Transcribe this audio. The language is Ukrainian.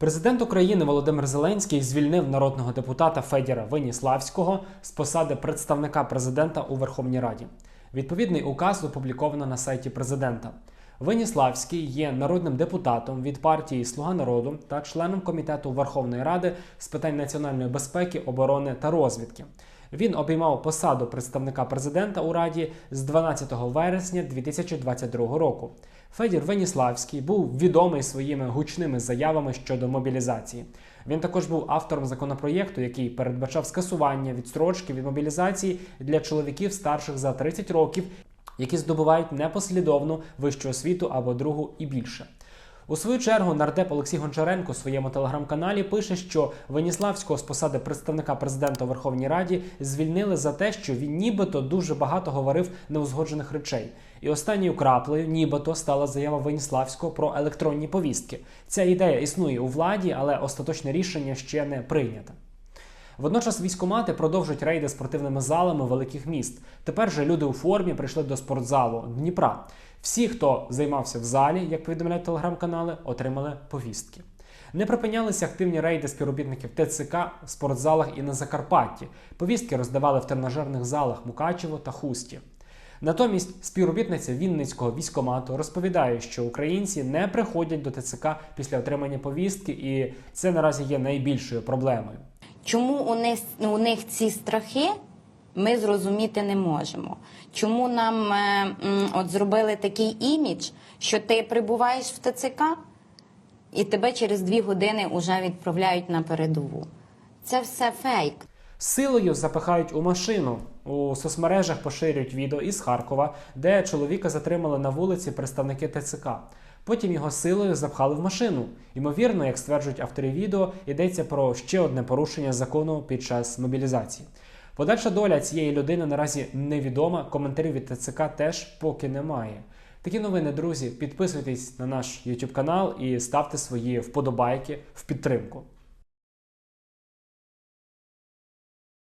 Президент України Володимир Зеленський звільнив народного депутата Федіра Веніславського з посади представника президента у Верховній Раді. Відповідний указ опубліковано на сайті президента. Веніславський є народним депутатом від партії Слуга народу та членом комітету Верховної Ради з питань національної безпеки, оборони та розвідки. Він обіймав посаду представника президента у Раді з 12 вересня 2022 року. Федір Веніславський був відомий своїми гучними заявами щодо мобілізації. Він також був автором законопроєкту, який передбачав скасування відстрочки від мобілізації для чоловіків старших за 30 років, які здобувають непослідовну вищу освіту або другу і більше. У свою чергу нардеп Олексій Гончаренко у своєму телеграм-каналі пише, що Веніславського з посади представника президента у Верховній Раді звільнили за те, що він нібито дуже багато говорив неузгоджених речей. І останньою краплею, нібито стала заява Веніславського про електронні повістки. Ця ідея існує у владі, але остаточне рішення ще не прийнято. Водночас військомати продовжують рейди спортивними залами великих міст. Тепер же люди у формі прийшли до спортзалу Дніпра. Всі, хто займався в залі, як повідомляють телеграм-канали, отримали повістки. Не припинялися активні рейди співробітників ТЦК в спортзалах і на Закарпатті. Повістки роздавали в тренажерних залах Мукачево та Хусті. Натомість співробітниця Вінницького військомату розповідає, що українці не приходять до ТЦК після отримання повістки, і це наразі є найбільшою проблемою. Чому у них, у них ці страхи ми зрозуміти не можемо? Чому нам е, от зробили такий імідж, що ти прибуваєш в ТЦК і тебе через дві години вже відправляють на передову? Це все фейк. Силою запихають у машину. У соцмережах поширюють відео із Харкова, де чоловіка затримали на вулиці представники ТЦК. Потім його силою запхали в машину. Ймовірно, як стверджують автори відео, йдеться про ще одне порушення закону під час мобілізації. Подальша доля цієї людини наразі невідома. Коментарів від ТЦК теж поки немає. Такі новини, друзі. Підписуйтесь на наш YouTube канал і ставте свої вподобайки в підтримку.